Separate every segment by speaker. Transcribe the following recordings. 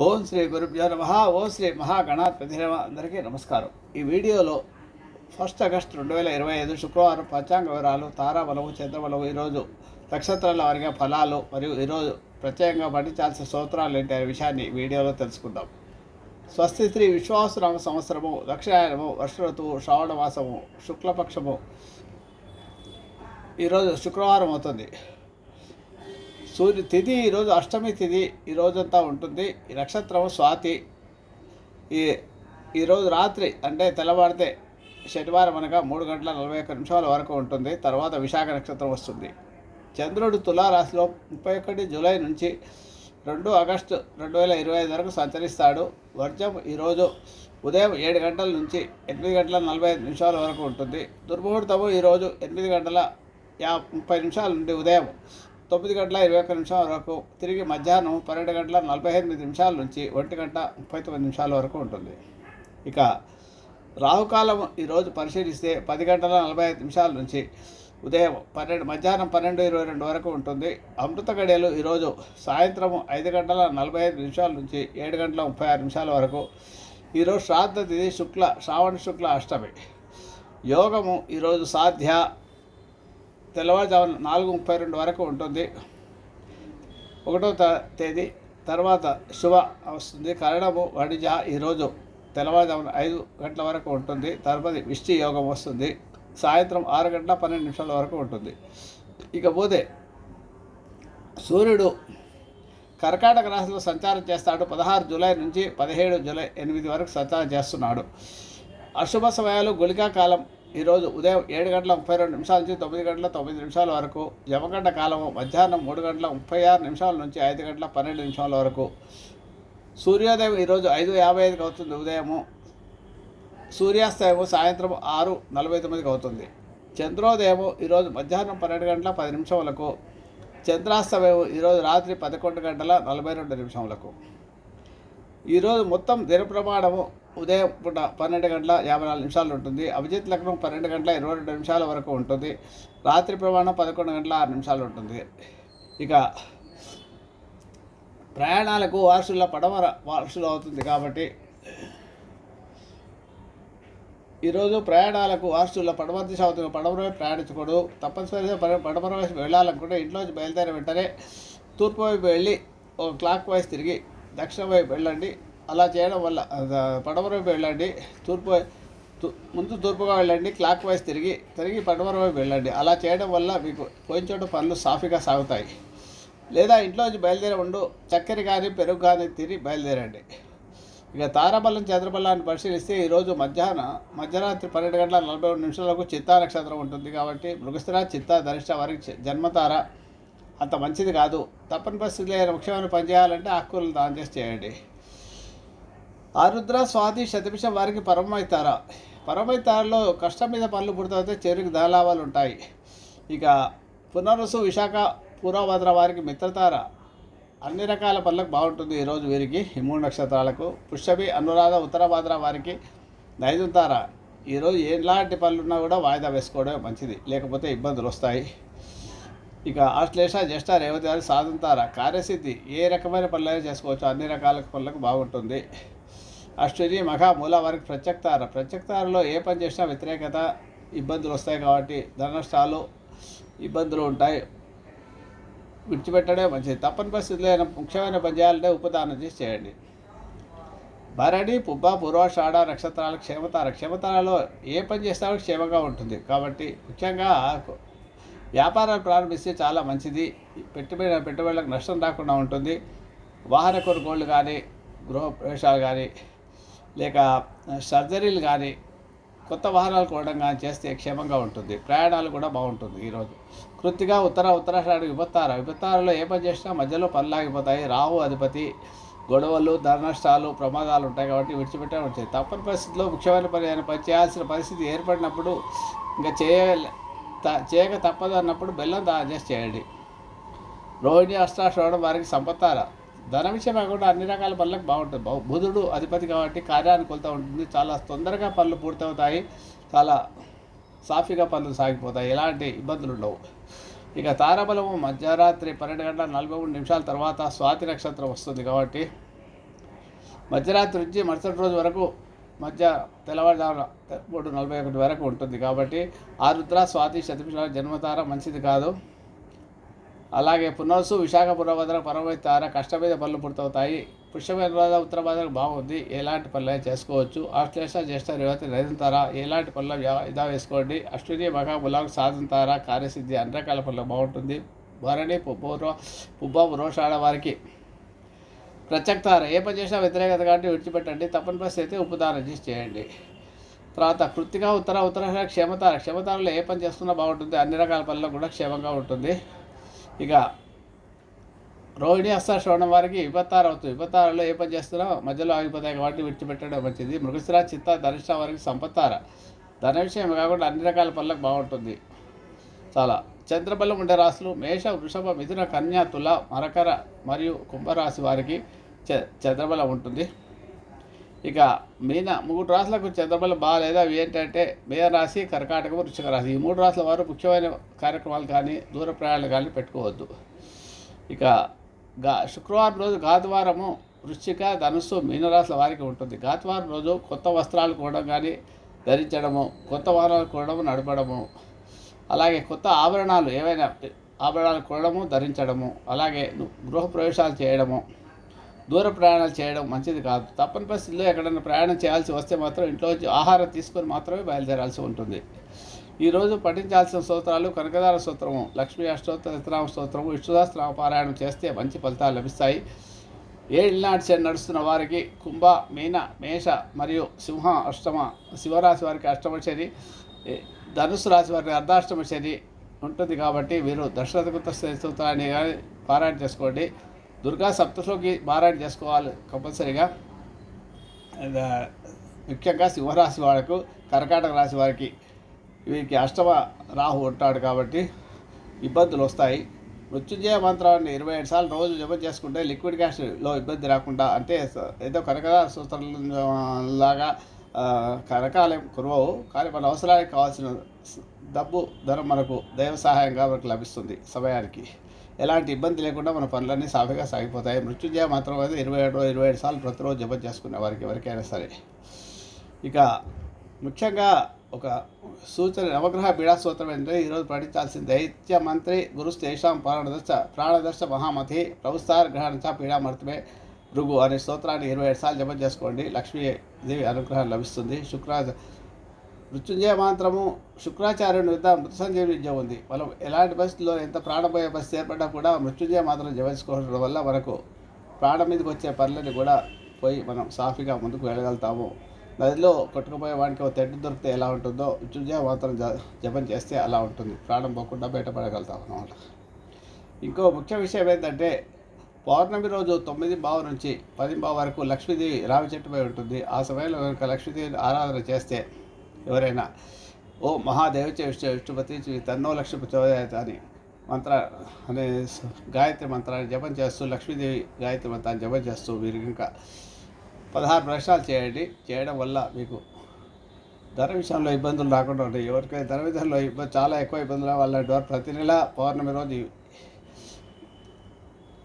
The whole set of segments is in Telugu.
Speaker 1: ఓం శ్రీ గురుభ్యో నమ ఓం శ్రీ మహాగణాధిపతి నమ. అందరికీ నమస్కారం. ఈ వీడియోలో ఫస్ట్ ఆగస్ట్ రెండు వేల ఇరవై ఐదు శుక్రవారం పంచాంగ వివరాలు తారాబలము చంద్రబలము ఈరోజు నక్షత్రాల వారిగా ఫలాలు మరియు ఈరోజు ప్రత్యేకంగా పఠించాల్సిన స్తోత్రాలు ఏంటి అనే విషయాన్ని వీడియోలో తెలుసుకుందాం. స్వస్తి శ్రీ విశ్వాసరామ సంవత్సరము దక్షిణాయనము వర్ష ఋతువు శ్రావణ మాసము శుక్లపక్షము. ఈరోజు శుక్రవారం అవుతుంది. సూర్యు తిథి ఈరోజు అష్టమి తిథి ఈ రోజంతా ఉంటుంది. ఈ నక్షత్రం స్వాతి. ఈ ఈరోజు రాత్రి అంటే తెల్లవారితే శనివారం అనగా మూడు గంటల నలభై ఒక్క నిమిషాల వరకు ఉంటుంది. తర్వాత విశాఖ నక్షత్రం వస్తుంది. చంద్రుడు తులారాశిలో ముప్పై ఒకటి జూలై నుంచి రెండు ఆగస్టు రెండు వేల ఇరవై ఐదు వరకు సంచరిస్తాడు. వర్జం ఈరోజు ఉదయం ఏడు గంటల నుంచి ఎనిమిది గంటల నలభై ఐదు నిమిషాల వరకు ఉంటుంది. దుర్ముహూర్తము ఈరోజు ఎనిమిది గంటల యా ముప్పై నిమిషాల నుండి ఉదయం తొమ్మిది గంటల ఇరవై ఒక్క నిమిషాల వరకు తిరిగి మధ్యాహ్నం పన్నెండు గంటల నలభై ఎనిమిది నిమిషాల నుంచి ఒంటి గంట ముప్పై తొమ్మిది నిమిషాల వరకు ఉంటుంది. ఇక రాహుకాలం ఈరోజు పరిశీలిస్తే పది గంటల నలభై ఐదు నిమిషాల నుంచి ఉదయం పన్నెండు మధ్యాహ్నం పన్నెండు ఇరవై రెండు వరకు ఉంటుంది. అమృత గడియలు ఈరోజు సాయంత్రం ఐదు గంటల నలభై ఐదు నిమిషాల నుంచి ఏడు గంటల ముప్పై ఆరు నిమిషాల వరకు. ఈరోజు శ్రాద్ధ తిథి శుక్ల శ్రావణ శుక్ల అష్టమి. యోగము ఈరోజు సాధ్య. తెల్లవారుజామున నాలుగు ముప్పై రెండు వరకు ఉంటుంది. ఒకటో త- తేదీ తర్వాత శుభ వస్తుంది. కరణము వణిజ ఈరోజు తెల్లవారుజామున ఐదు గంటల వరకు ఉంటుంది. తర్వాత విష్టి యోగం వస్తుంది. సాయంత్రం ఆరు గంటల పన్నెండు నిమిషాల వరకు ఉంటుంది. ఇకపోతే సూర్యుడు కర్కాటక రాశిలో సంచారం చేస్తాడు. పదహారు జూలై నుంచి పదిహేడు జూలై ఎనిమిది వరకు సంచారం చేస్తున్నాడు. అశుభ సమయాలు గుళికా కాలం ఈరోజు ఉదయం ఏడు గంటల ముప్పై రెండు నిమిషాల నుంచి తొమ్మిది గంటల తొమ్మిది నిమిషాల వరకు జమగంట కాలము మధ్యాహ్నం మూడు గంటల ముప్పై ఆరు నిమిషాల నుంచి ఐదు గంటల పన్నెండు నిమిషాల వరకు. సూర్యోదయం ఈరోజు ఐదు యాభై ఐదుకి అవుతుంది ఉదయము. సూర్యాస్తయము సాయంత్రం ఆరు నలభై తొమ్మిదికి అవుతుంది. చంద్రోదయము ఈరోజు మధ్యాహ్నం పన్నెండు గంటల పది నిమిషములకు చంద్రాస్తమయం ఈరోజు రాత్రి పదకొండు గంటల నలభై రెండు నిమిషములకు ఈరోజు మొత్తం దిన ప్రమాణము ఉదయం పూట పన్నెండు గంటల యాభై నాలుగు నిమిషాలు ఉంటుంది. అభిజిత్ లగ్నం పన్నెండు గంటల ఇరవై రెండు నిమిషాల వరకు ఉంటుంది. రాత్రి ప్రమాణం పదకొండు గంటల ఆరు నిమిషాలు ఉంటుంది. ఇక ప్రయాణాలకు వారసుల పడమర వారసులు అవుతుంది కాబట్టి ఈరోజు ప్రయాణాలకు వారసుల పడమర దిశ అవుతుంది పడమర ప్రయాణించకూడదు తప్పనిసరిగా పడ- పడమర వైపు వెళ్ళాలనుకుంటే ఇంట్లోంచి బయలుదేరి వెంటనే తూర్పు వైపు వెళ్ళి ఒక క్లాక్ వైస్ తిరిగి దక్షిణ వైపు వెళ్ళండి. అలా చేయడం వల్ల అద- పడమర వైపు వెళ్ళండి. తూర్పు తు- ముందు తూర్పుగా వెళ్ళండి క్లాక్ వైస్ తిరిగి తిరిగి పడమర వైపు వెళ్ళండి. అలా చేయడం వల్ల మీకు పోయిన చోట పనులు సాఫీగా సాగుతాయి. లేదా ఇంట్లోంచి బయలుదేరి ఉండు చక్కెర కానీ పెరుగు కానీ తిరిగి బయలుదేరండి. ఇక తారాబలం చంద్రబలాన్ని పరిశీలిస్తే ఈరోజు మధ్యాహ్నం మధ్యరాత్రి పన్నెండు గంటల నలభై రెండు నిమిషాలకు చిత్తా నక్షత్రం ఉంటుంది కాబట్టి మృగస్థిర చిత్త ధరిష్ట వారికి జన్మతార అంత మంచిది కాదు. తప్పని పరిస్థితులు ఏదైనా ముఖ్యమైన పని చేయాలంటే ఆకుకూరలు దానం చేసి చేయండి. ఆరుద్ర స్వాతి శతభిషం వారికి పరమైతార పరమైతారలో కష్టం మీద పనులు పుడతాయితే చెరుకు దాలాభాలు ఉంటాయి. ఇక పునరుసు విశాఖ పూర్వభద్ర వారికి మిత్రతార. అన్ని రకాల పనులకు బాగుంటుంది ఈరోజు వీరికి ఈ మూడు నక్షత్రాలకు. పుష్యమి అనురాధ ఉత్తరభద్ర వారికి నైదుతార. ఈరోజు ఎలాంటి పనులున్నా కూడా వాయిదా వేసుకోవడమే మంచిది. లేకపోతే ఇబ్బందులు వస్తాయి. ఇక ఆశ్లేష జ్యేష్ఠ రేవతి వారికి సాధంతార కార్యసిద్ధి. ఏ రకమైన పనులైనా చేసుకోవచ్చు. అన్ని రకాల పనులకు బాగుంటుంది. అశ్విని మఖ మూల వారికి ప్రత్యక్తార ప్రత్యక్తారలో ఏ పని చేసినా వ్యతిరేకత ఇబ్బందులు వస్తాయి కాబట్టి ధన నష్టాలు ఇబ్బందులు ఉంటాయి. విడిచిపెట్టడమే మంచిది. తప్పని పరిస్థితిలో ఏదైనా ముఖ్యమైన పని చేయాలంటే ఉపదానం చేసి చేయండి. భరణి పుబ్బ పూర్వాషాఢ నక్షత్రాల క్షేమతార. క్షేమతారలో ఏ పని చేసినా క్షేమంగా ఉంటుంది. కాబట్టి ముఖ్యంగా వ్యాపారాలు ప్రారంభిస్తే చాలా మంచిది. పెట్టుబడి పెట్టుబడులకు నష్టం రాకుండా ఉంటుంది. వాహన కొనుగోళ్ళు కానీ గృహ ప్రవేశాలు కానీ లేక సర్జరీలు కానీ కొత్త వాహనాలు కొనడం కానీ చేస్తే క్షేమంగా ఉంటుంది. ప్రయాణాలు కూడా బాగుంటుంది ఈరోజు. కృతిగా ఉత్తర ఉత్తరాషాఢ విపత్తార విపత్తారలో ఏ పని చేసినా మధ్యలో పనులాగిపోతాయి రావు రాహు అధిపతి గొడవలు ధన నష్టాలు ప్రమాదాలు ఉంటాయి కాబట్టి విడిచిపెట్టే వచ్చాయి తప్పని పరిస్థితిలో ముఖ్యమైన పని అయిన పని చేయాల్సిన పరిస్థితి ఏర్పడినప్పుడు ఇంకా చేయ చేయక తప్పదు అన్నప్పుడు బెల్లం దానం చేసి చేయండి. రోహిణి అష్టాశ్రవణం వారికి సంపత్తాల. ధన విషయం కాకుండా అన్ని రకాల పనులకు బాగుంటుంది. బుధుడు అధిపతి కాబట్టి కార్యానుకూలత ఉంటుంది. చాలా తొందరగా పనులు పూర్తవుతాయి. చాలా సాఫీగా పనులు సాగిపోతాయి. ఎలాంటి ఇబ్బందులు ఉండవు. ఇక తారాబలము మధ్యరాత్రి పన్నెండు గంటల నలభై మూడు నిమిషాల తర్వాత స్వాతి నక్షత్రం వస్తుంది కాబట్టి మధ్యరాత్రి నుంచి మరుసటి రోజు వరకు మధ్య తెల్లవారుజామున మూడు నలభై ఒకటి వరకు ఉంటుంది కాబట్టి ఆరుద్ర స్వాతి శతభిష జన్మతార మంచిది కాదు. అలాగే పునర్సు విశాఖ పురభద్ర పరమైతార కష్ట మీద పనులు పూర్తవుతాయి. పుష్యమైన ఉత్తర భద్ర బాగుంది. ఎలాంటి పనులు చేసుకోవచ్చు. ఆశ్లేష జ్యేష్ఠ రేవతి నదింతారా ఎలాంటి పనులు ఇదా వేసుకోండి. అశ్విని మహాబులాకు సాధన తార కార్యసిద్ధి అన్ని రకాల పనులు బాగుంటుంది. భరణి పూర్వ పుబ్బ పురోషాడ వారికి ప్రత్యక్తార ఏ పని చేసినా వ్యతిరేకత కాబట్టి విడిచిపెట్టండి. తప్పని పరిస్థితి అయితే ఉపదానం చేసి చేయండి. తర్వాత కృతిక ఉత్తర ఉత్తర క్షేమతార. క్షేమతారలో ఏ పని చేస్తున్నా బాగుంటుంది. అన్ని రకాల పనుల్లో కూడా క్షేమంగా ఉంటుంది. ఇక రోహిణి హస్త శ్రవణం వారికి విపత్తార అవుతుంది. విపత్తారలో ఏ పని చేస్తున్నా మధ్యలో ఆగిపోతాయి కాబట్టి విడిచిపెట్టడం మంచిది. మృగశిర చిత్త ధనిష్ట వారికి సంపత్తార. ధన విషయం కాకుండా అన్ని రకాల పనులకు బాగుంటుంది. చాలా. చంద్రబలం ఉండే రాశులు మేష వృషభ మిథున కన్యా తుల మరకర మరియు కుంభరాశి వారికి చంద్రబలం ఉంటుంది. ఇక మీన మూడు రాశులకు చంద్రబలం బాగాలేదు అవి ఏంటంటే మీనరాశి కర్కాటకం వృశ్చిక రాశి. ఈ మూడు రాశుల వారు ముఖ్యమైన కార్యక్రమాలు కానీ దూర ప్రయాణాలు కానీ పెట్టుకోవద్దు. ఇక గా శుక్రవారం రోజు గాదివారము వృశ్చిక ధనుస్సు మీనరాశుల వారికి ఉంటుంది. గాద్వారం రోజు కొత్త వస్త్రాలు కొనడం కానీ ధరించడము కొత్త వాహనాలు కూడము నడపడము అలాగే కొత్త ఆభరణాలు ఏవైనా ఆభరణాలు కొనడము ధరించడము అలాగే గృహ ప్రవేశాలు చేయడము దూర ప్రయాణాలు చేయడం మంచిది కాదు. తప్పని పరిస్థితుల్లో ఎక్కడైనా ప్రయాణం చేయాల్సి వస్తే మాత్రం ఇంట్లో ఆహారం తీసుకొని మాత్రమే బయలుదేరాల్సి ఉంటుంది. ఈరోజు పఠించాల్సిన స్తోత్రాలు కనకదార స్తోత్రము లక్ష్మీ అష్టోత్తర ఇతరామ స్తోత్రము విష్ణుదాస్త్ర పారాయణం చేస్తే మంచి ఫలితాలు లభిస్తాయి. ఏళ్ళనాటి శని నడుస్తున్న వారికి కుంభ మీన మేష మరియు సింహ అష్టమ శివరాశి వారికి అష్టమ శని ధనుసు రాశి వారికి అర్ధాష్టమ శని ఉంటుంది కాబట్టి వీరు దశరథ గుప్త స్తోత్రాన్ని కానీ పారాయణ చేసుకోండి. దుర్గా సప్తశ్లోకి పారాయణ చేసుకోవాలి కంపల్సరీగా. ముఖ్యంగా సింహరాశి వాళ్ళకు కర్కాటక రాశి వారికి వీరికి అష్టమ రాహు ఉంటాడు కాబట్టి ఇబ్బందులు వస్తాయి. మృత్యుంజయ మంత్రాన్ని ఇరవై ఏడు సార్లు రోజు జపం చేసుకుంటే లిక్విడ్ క్యాష్లో ఇబ్బంది రాకుండా అంటే ఏదో కనక సూత్రం లాగా కనకాలయం కురవవు. కానీ మన అవసరానికి కావాల్సిన డబ్బు ధనం మనకు దైవ సహాయంగా మనకు లభిస్తుంది సమయానికి. ఎలాంటి ఇబ్బంది లేకుండా మన పనులన్నీ సాఫీగా సాగిపోతాయి. మృత్యుంజయ మాత్రం అయితే ఇరవై ఏడు ఇరవై ఏడు సార్లు ప్రతిరోజు జపం చేసుకునే వారికి ఎవరికైనా సరే. ఇక ముఖ్యంగా ఒక సూచన నవగ్రహ పీడా స్తోత్రం ఏంటంటే ఈరోజు పఠించాల్సిన దైత్య మంత్రి గురుస్తేషాం ప్రాణదర్శ ప్రాణదర్శ మహామతి ప్రభుస్తార్ గ్రహణచ పీడామర్తమే భృగు అనే స్తోత్రాన్ని ఇరవై ఏడు సార్లు జపం చేసుకోండి. లక్ష్మీదేవి అనుగ్రహం లభిస్తుంది. శుక్ర మృత్యుంజయ మంత్రము శుక్రాచార్యుని వద్ద మృత సంజీవి విద్య ఉంది. మనం ఎలాంటి పరిస్థితుల్లో ఎంత ప్రాణపోయే పరిస్థితి ఏర్పడ్డా కూడా మృత్యుంజయ మంత్రం జపించుకోవడం వల్ల మనకు ప్రాణం మీదకి వచ్చే పనులని కూడా పోయి మనం సాఫీగా ముందుకు వెళ్ళగలుగుతాము. నదిలో కొట్టుకుపోయే వాడికి ఒక తెడ్డు దొరికితే ఎలా ఉంటుందో మృత్యుంజయ మంత్రం జ జపం చేస్తే అలా ఉంటుంది. ప్రాణం పోకుండా బయటపడగలుగుతాం అన్నమాట. ఇంకో ముఖ్య విషయం ఏంటంటే పౌర్ణమి రోజు తొమ్మిది బావ నుంచి పది బావ వరకు లక్ష్మీదేవి రావి చెట్టుపై ఉంటుంది. ఆ సమయంలో కనుక లక్ష్మీదేవిని ఆరాధన చేస్తే ఎవరైనా ఓ మహాదేవ విష్ణు విష్ణుపతి తన్నో లక్ష్మి చోదయత అని మంత్ర అనే గాయత్రి మంత్రాన్ని జపం చేస్తూ లక్ష్మీదేవి గాయత్రి మంత్రాన్ని జపం చేస్తూ మీరు ఇంకా పదహారు ప్రశ్నలు చేయండి. చేయడం వల్ల మీకు ధర విషయంలో ఇబ్బందులు రాకుండా ఉంటాయి. ఎవరికైతే ధర విషయంలో ఇబ్బంది చాలా ఎక్కువ ఇబ్బందులు వాళ్ళ డోర్ ప్రతి నెల పౌర్ణమి రోజు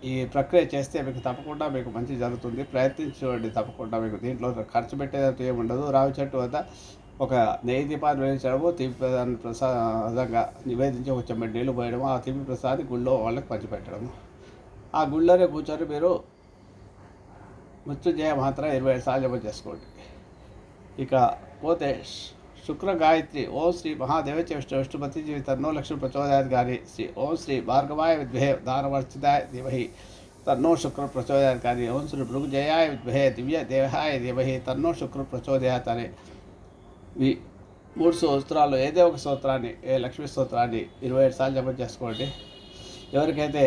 Speaker 1: ఈ- ప్రక్రియ చేస్తే మీకు తప్పకుండా మీకు మంచి జరుగుతుంది. ప్రయత్నించండి తప్పకుండా మీకు. దీంట్లో ఖర్చు పెట్టేదంటూ ఏమి ఉండదు రావి చెట్టు వద్ద ఒక నెయ్యి వేయించడము తీపి ప్రసాదాన్ని ప్రసాదంగా నివేదించి ఒక చెమ్మ నీళ్ళు పోయడము ఆ తీపి ప్రసాదాన్ని గుళ్ళో వాళ్ళకి పంచిపెట్టడము. ఆ గుళ్ళోనే కూర్చొని మీరు మృత్యుంజయ మాత్రం ఇరవై ఐదు సార్లు జపం చేసుకోండి. ఇక పోతే శుక్ర గాయత్రి ఓం శ్రీ మహాదేవ విష్ణు విష్ణుపతి జీవి తన్నో లక్ష్మి ప్రచోదయాది గారి శ్రీ ఓం శ్రీ భార్గవాయ విద్మహే దానవర్చితాయ ధీమహి తన్నో శుక్ర ప్రచోదయాది కానీ ఓం శ్రీ భృగుజయాయ విద్మహే దివ్య దేహాయ ధీమహి తన్నో శుక్ర ప్రచోదయాత్ అనే ఈ మూడు స్తోత్రాలు ఏదో ఒక స్తోత్రాన్ని ఏ లక్ష్మీ స్తోత్రాన్ని ఇరవై ఏడు సార్లు జపం చేసుకోండి. ఎవరికైతే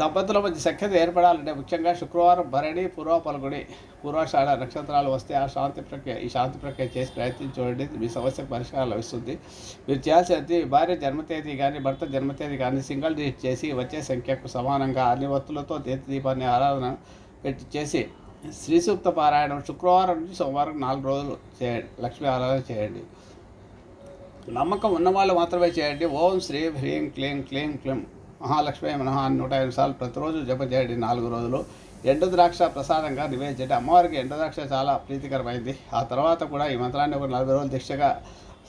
Speaker 1: దంపతుల మధ్య సఖ్యత ఏర్పడాలంటే ముఖ్యంగా శుక్రవారం భరణి పూర్వ పలుకుడి పూర్వాషాఢ నక్షత్రాలు వస్తే ఆ శాంతి ప్రక్రియ ఈ శాంతి ప్రక్రియ చేసి ప్రయత్నించండి మీ సమస్యకు పరిష్కారం లభిస్తుంది. మీరు చేయాల్సింది భార్య జన్మతేదీ కానీ భర్త జన్మతేదీ కానీ సింగిల్ డిజిట్ చేసి వచ్చే సంఖ్యకు సమానంగా అన్ని వత్తులతో దీప దీపాన్ని ఆరాధన పెట్టి చేసి శ్రీ సూక్త పారాయణం శుక్రవారం నుంచి సోమవారం నాలుగు రోజులు చేయండి లక్ష్మీ ఆరాధన చేయండి. నమ్మకం ఉన్నవాళ్ళు మాత్రమే చేయండి. ఓం శ్రీ హ్రీం క్లీం క్లీం క్లీం. మహాలక్ష్మి మనహ అని నూట ఐదు సార్లు ప్రతిరోజు జప చేయండి నాలుగు రోజులు. ఎండు ద్రాక్ష ప్రసాదంగా నివేదించండి అమ్మవారికి ఎండు ద్రాక్ష చాలా ప్రీతికరమైంది. ఆ తర్వాత కూడా ఈ మంత్రాన్ని ఒక నలభై రోజులు దీక్షగా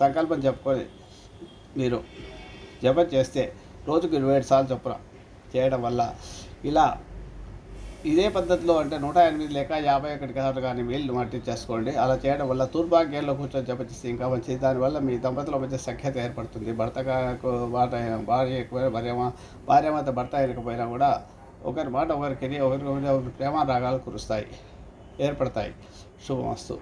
Speaker 1: సంకల్పం చెప్పుకొని మీరు జపం చేస్తే రోజుకు ఇరవై ఏడు సార్లు చొప్పున చేయడం వల్ల ఇలా ఇదే పద్ధతిలో అంటే నూట ఎనిమిది లేక యాభై ఒకటి కథలు కానీ వీళ్ళు మట్టి చేసుకోండి అలా చేయడం వల్ల తూర్పాగ్యంలో కూర్చొని జపం ఇంకా మంచిది దానివల్ల మీ దంపతుల మధ్య సఖ్యత ఏర్పడుతుంది. భర్తకు భార్య భార్య ఎక్కువ భార్య భార్య మాత భర్త అయినకపోయినా కూడా ఒకరి మాట ఒకరికి ఒకరికి ఒకరి ప్రేమ రాగాలు కురుస్తాయి ఏర్పడతాయి. శుభమస్తు.